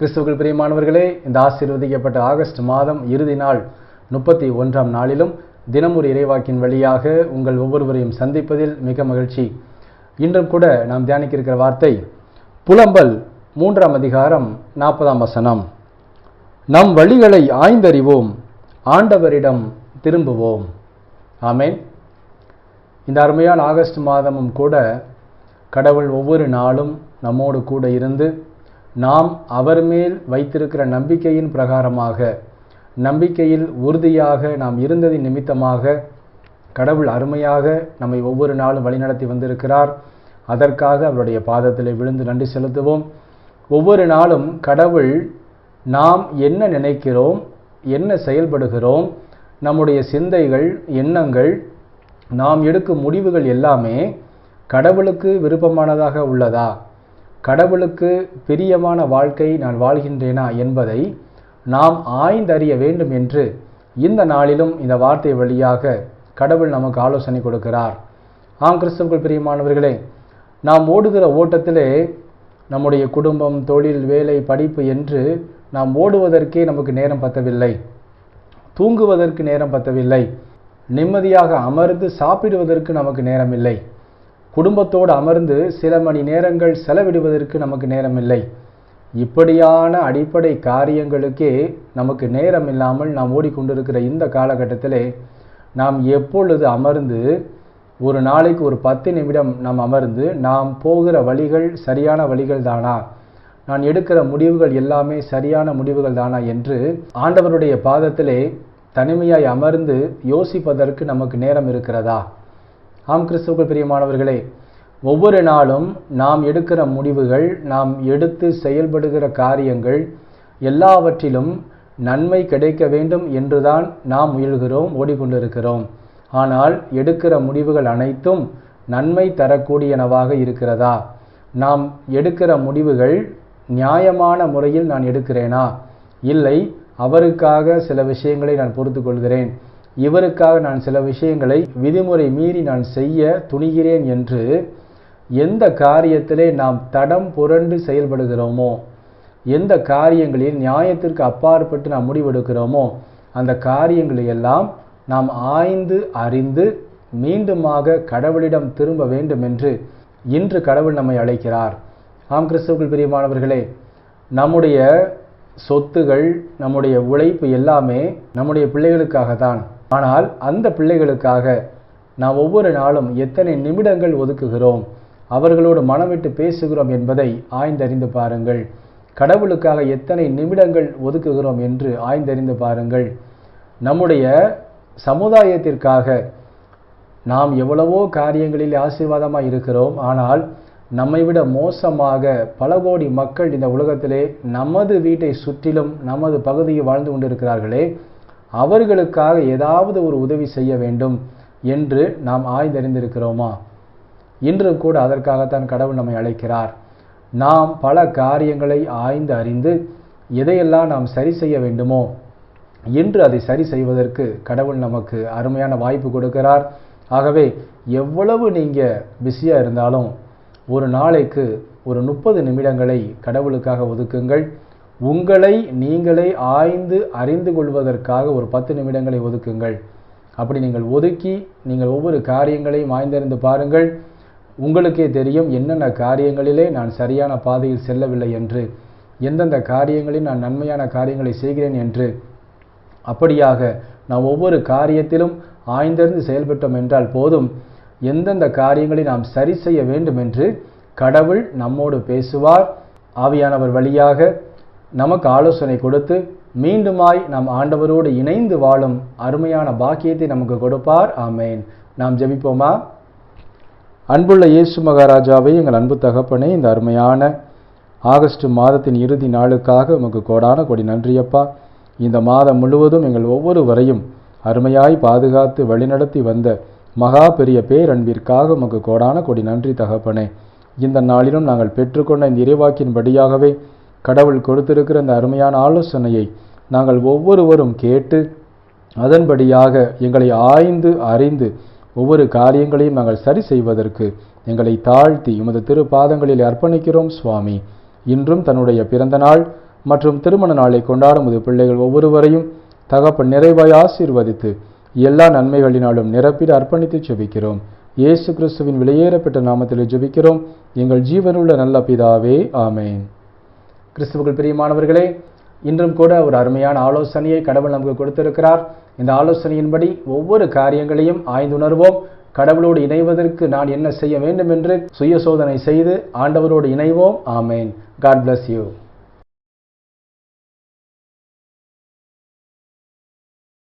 கிறிஸ்துவர்கள் பிரியமானவர்களே இந்த ஆசீர்வதிக்கப்பட்ட ஆகஸ்ட் மாதம் இறுதி நாள் முப்பத்தி ஒன்றாம் நாளிலும் தினமொரு இறைவாக்கின் வழியாக உங்கள் ஒவ்வொருவரையும் சந்திப்பதில் மிக மகிழ்ச்சி. இன்றும் கூட நாம் தியானிக்க இருக்கிற வார்த்தை புலம்பல் மூன்றாம் அதிகாரம் நாற்பதாம் வசனம். நம் வழிகளை ஆய்ந்தறிவோம் ஆண்டவரிடம் திரும்புவோம். ஆமேன். இந்த அருமையான ஆகஸ்ட் மாதமும் கூட கடவுள் ஒவ்வொரு நாளும் நம்மோடு கூட இருந்து நாம் அவர் மேல் வைத்திருக்கிற நம்பிக்கையின் பிரகாரமாக நம்பிக்கையில் உறுதியாக நாம் இருந்ததின் நிமித்தமாக கடவுள் அருமையாக நம்மை ஒவ்வொரு நாளும் வழிநடத்தி வந்திருக்கிறார். அதற்காக அவருடைய பாதத்தில் விழுந்து நன்றி செலுத்துவோம். ஒவ்வொரு நாளும் கடவுள் நாம் என்ன நினைக்கிறோம் என்ன செயல்படுகிறோம் நம்முடைய சிந்தைகள் எண்ணங்கள் நாம் எடுக்கும் முடிவுகள் எல்லாமே கடவுளுக்கு விருப்பமானதாக உள்ளதா? கடவுளுக்கு பிரியமான வாழ்க்கை நான் வாழ்கின்றேனா என்பதை நாம் ஆய்ந்தறிய வேண்டும் என்று இந்த நாளிலும் இந்த வார்த்தை வழியாக கடவுள் நமக்கு ஆலோசனை கொடுக்கிறார். ஆம் கிறிஸ்தவர்கள் பிரியமானவர்களே நாம் ஓடுகிற ஓட்டத்திலே நம்முடைய குடும்பம் தொழில் வேலை படிப்பு என்று நாம் ஓடுவதற்கே நமக்கு நேரம் பத்தவில்லை. தூங்குவதற்கு நேரம் பத்தவில்லை. நிம்மதியாக அமர்ந்து சாப்பிடுவதற்கு நமக்கு நேரம் இல்லை குடும்பத்தோடு அமர்ந்து சில மணி நேரங்கள் செலவிடுவதற்கு நமக்கு நேரமில்லை. இப்படியான அடிப்படை காரியங்களுக்கே நமக்கு நேரம் இல்லாமல் நாம் ஓடிக்கொண்டிருக்கிற இந்த காலகட்டத்திலே நாம் எப்பொழுது அமர்ந்து ஒரு நாளைக்கு ஒரு பத்து நிமிடம் நாம் அமர்ந்து நாம் போகிற வழிகள் சரியான வழிகள் தானா? நான் எடுக்கிற முடிவுகள் எல்லாமே சரியான முடிவுகள் தானா என்று ஆண்டவருடைய பாதத்திலே தனிமையாய் அமர்ந்து யோசிப்பதற்கு நமக்கு நேரம் இருக்கிறதா? ஆம் கிறிஸ்துவுக்குள் பிரியமானவர்களே ஒவ்வொரு நாளும் நாம் எடுக்கிற முடிவுகள் நாம் எடுத்து செயல்படுகிற காரியங்கள் எல்லாவற்றிலும் நன்மை கிடைக்க வேண்டும் என்றுதான் நாம் முயல்கிறோம் ஓடிக்கொண்டிருக்கிறோம். ஆனால் எடுக்கிற முடிவுகள் அனைத்தும் நன்மை தரக்கூடியனவாக இருக்கிறதா? நாம் எடுக்கிற முடிவுகள் நியாயமான முறையில் நான் எடுக்கிறேனா? இல்லை அவருக்காக சில விஷயங்களை நான் பொறுத்து கொள்கிறேன் இவருக்காக நான் சில விஷயங்களை விதிமுறை மீறி நான் செய்ய துணிகிறேன் என்று எந்த காரியத்திலே நாம் தடம் புரண்டு செயல்படுகிறோமோ எந்த காரியங்களில் நியாயத்திற்கு அப்பாற்பட்டு நாம் முடிவெடுக்கிறோமோ அந்த காரியங்களை எல்லாம் நாம் ஆய்ந்து அறிந்து மீண்டுமாக கடவுளிடம் திரும்ப வேண்டும் என்று இன்று கடவுள் நம்மை அழைக்கிறார். ஆம் கிறிஸ்துவுக்குள் பிரியமானவர்களே நம்முடைய சொத்துகள் நம்முடைய உழைப்பு எல்லாமே நம்முடைய பிள்ளைகளுக்காக தான் ஆனால் அந்த பிள்ளைகளுக்காக நாம் ஒவ்வொரு நாளும் எத்தனை நிமிடங்கள் ஒதுக்குகிறோம்? அவர்களோடு மனம் விட்டு பேசுகிறோம் என்பதை ஆய்ந்தறிந்து பாருங்கள். கடவுளுக்காக எத்தனை நிமிடங்கள் ஒதுக்குகிறோம் என்று ஆய்ந்தறிந்து பாருங்கள். நம்முடைய சமுதாயத்திற்காக நாம் எவ்வளவோ காரியங்களில் ஆசீர்வாதமாக இருக்கிறோம். ஆனால் நம்மை விட மோசமாக பல கோடி மக்கள் இந்த உலகத்திலே நமது வீட்டை சுற்றிலும் நமது பகுதியில் வாழ்ந்து கொண்டிருக்கிறார்களே. அவர்களுக்காக ஏதாவது ஒரு உதவி செய்ய வேண்டும் என்று நாம் ஆய்ந்தறிந்திருக்கிறோமா? இன்று கூட அதற்காகத்தான் கடவுள் நம்மை அழைக்கிறார். நாம் பல காரியங்களை ஆய்ந்து அறிந்து எதையெல்லாம் நாம் சரி செய்ய வேண்டுமோ இன்று அதை சரி செய்வதற்கு கடவுள் நமக்கு அருமையான வாய்ப்பு கொடுக்கிறார். ஆகவே எவ்வளவு நீங்கள் பிஸியாக இருந்தாலும் ஒரு நாளைக்கு ஒரு முப்பது நிமிடங்களை கடவுளுக்காக ஒதுக்குங்கள். உங்களை நீங்களே ஆய்ந்து அறிந்து கொள்வதற்காக ஒரு பத்து நிமிடங்களை ஒதுக்குங்கள். அப்படி நீங்கள் ஒதுக்கி நீங்கள் ஒவ்வொரு காரியங்களையும் ஆய்ந்தறிந்து பாருங்கள். உங்களுக்கே தெரியும் என்னென்ன காரியங்களிலே நான் சரியான பாதையில் செல்லவில்லை என்று எந்தெந்த காரியங்களில் நான் நன்மையான காரியங்களை செய்கிறேன் என்று. அப்படியாக நாம் ஒவ்வொரு காரியத்திலும் ஆய்ந்தறிந்து செயல்பட்டோம் என்றால் போதும். எந்தெந்த காரியங்களை நாம் சரி செய்ய வேண்டும் என்று கடவுள் நம்மோடு பேசுவார். ஆவியானவர் வழியாக நமக்கு ஆலோசனை கொடுத்து மீண்டுமாய் நாம் ஆண்டவரோடு இணைந்து வாழும் அருமையான பாக்கியத்தை நமக்கு கொடுப்பார். ஆமேன். நாம் ஜெபிப்போமா? அன்புள்ள இயேசு மகாராஜாவை எங்கள் அன்பு தகப்பனே இந்த அருமையான ஆகஸ்ட் மாதத்தின் இறுதி நாளுக்காக உமக்கு கோடான கொடி நன்றியப்பா. இந்த மாதம் முழுவதும் எங்கள் ஒவ்வொருவரையும் அருமையாய் பாதுகாத்து வழிநடத்தி வந்த மகா பெரிய பேரன்பிற்காக உமக்கு கோடான கொடி நன்றி தகப்பனே. இந்த நாளிலும் நாங்கள் பெற்றுக்கொண்ட இந்த இறைவாக்கின்படியாகவே கடவுள் கொடுத்திருக்கிற அந்த அருமையான ஆலோசனையை நாங்கள் ஒவ்வொருவரும் கேட்டு அதன்படியாக எங்களை ஆய்ந்து அறிந்து ஒவ்வொரு காரியங்களையும் நாங்கள் சரி செய்வதற்கு எங்களை தாழ்த்தி உமது திருப்பாதங்களில் அர்ப்பணிக்கிறோம் சுவாமி. இன்றும் தன்னுடைய பிறந்த நாள் மற்றும் திருமண நாளை கொண்டாடும் உது பிள்ளைகள் ஒவ்வொருவரையும் தகப்பன் நிறைவாய் ஆசீர்வதித்து எல்லா நன்மைகளினாலும் நிரப்பிட அர்ப்பணித்து ஜெபிக்கிறோம். இயேசு கிறிஸ்துவின் விலையேறப்பட்ட நாமத்தில் ஜெபிக்கிறோம். எங்கள் ஜீவனுள்ள நல்ல பிதாவே ஆமேன். கிறிஸ்துவுக்குள் பிரியமானவர்களே இன்றும் கூட ஒரு அருமையான ஆலோசனையை கடவுள் நமக்கு கொடுத்திருக்கிறார். இந்த ஆலோசனையின்படி ஒவ்வொரு காரியங்களையும் ஆய்ந்துணர்வோம். கடவுளோடு இணைவதற்கு நான் என்ன செய்ய வேண்டும் என்று சுய சோதனை செய்து ஆண்டவரோடு இணைவோம். ஆமேன். God bless you